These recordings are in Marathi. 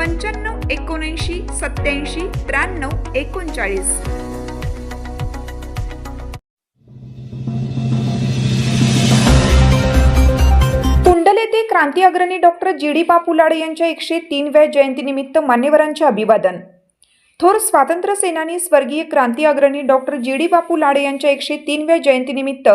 पंच्याण्णव एकोणऐंशी सत्याऐंशी त्र्याण्णव एकोणचाळीस. कुंडल येथे क्रांती अग्रणी डॉक्टर जी डी बापू लाडे यांच्या एकशे तीनव्या जयंतीनिमित्त मान्यवरांचे अभिवादन. थोर स्वातंत्र्य सेनानी स्वर्गीय क्रांती अग्रणी डॉक्टर जी डी बापू लाडे यांच्या एकशे तीनव्या जयंतीनिमित्त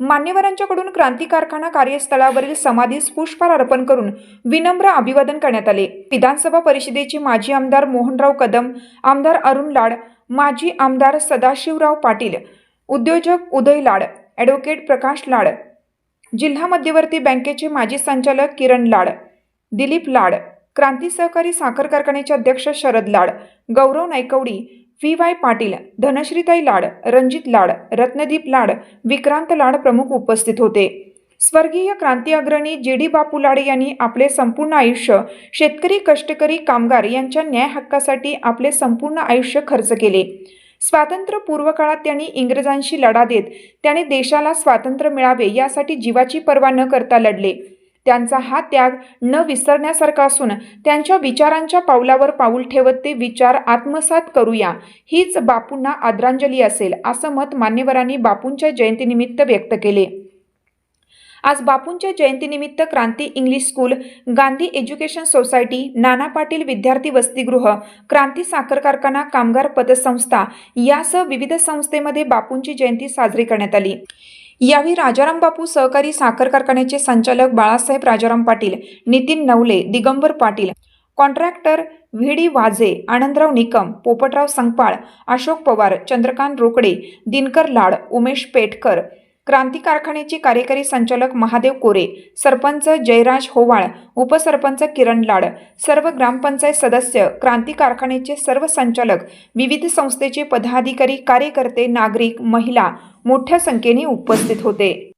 मान्यवरांच्याकडून क्रांती कारखाना कार्यस्थळावरील समाधीस पुष्पहार अर्पण करून विनम्र अभिवादन करण्यात आले. विधानसभा परिषदेचे माजी आमदार मोहनराव कदम आमदार अरुण लाड माजी आमदार सदाशिवराव पाटील उद्योजक उदय लाड ॲडव्होकेट प्रकाश लाड जिल्हा मध्यवर्ती बँकेचे माजी संचालक किरण लाड दिलीप लाड क्रांती सहकारी साखर कारखान्याचे अध्यक्ष शरद लाड गौरव नायकवडी व्ही वाय पाटील धनश्रीताई लाड रणजित लाड रत्नदीप लाड विक्रांत लाड प्रमुख उपस्थित होते. स्वर्गीय क्रांती अग्रणी जे डी बापू लाड यांनी आपले संपूर्ण आयुष्य शेतकरी कष्टकरी कामगार यांच्या न्याय हक्कासाठी आपले संपूर्ण आयुष्य खर्च केले. स्वातंत्र्यपूर्व काळात त्यांनी इंग्रजांशी लढा देत त्याने देशाला स्वातंत्र्य मिळावे यासाठी जीवाची पर्वा न करता लढले. त्यांचा हा त्याग न विसरण्यासारखा असून त्यांच्या विचारांच्या पावलावर पाऊल ठेवत ते विचार आत्मसात करूया. हीच बापूंना आदरांजली असेल असं मत मान्यवरांनी बापूंच्या जयंतीनिमित्त व्यक्त केले. आज बापूंच्या जयंतीनिमित्त Kranti English school Gandhi education society Nana Patil विद्यार्थी वसतिगृह क्रांती साखर कारखाना कामगार पतसंस्था यासह विविध संस्थेमध्ये बापूंची जयंती साजरी करण्यात आली. यावेळी राजाराम बापू सहकारी साखर कारखान्याचे संचालक Balasaheb Rajaram Patil Nitin Navale Digambar Patil contractor V D Vaze Anandrao Nikam Popatrao Sangpal Ashok Pawar Chandrakant Rokade Dinkar Lad Umesh Petkar Kranti कारखान्याचे कार्यकारी संचालक महादेव कोरे सरपंच जयराज होवाळ उपसरपंच किरण लाड सर्व ग्रामपंचायत सदस्य क्रांती कारखान्याचे सर्व संचालक विविध संस्थेचे पदाधिकारी कार्यकर्ते नागरिक महिला मोठ्या संख्येने उपस्थित होते.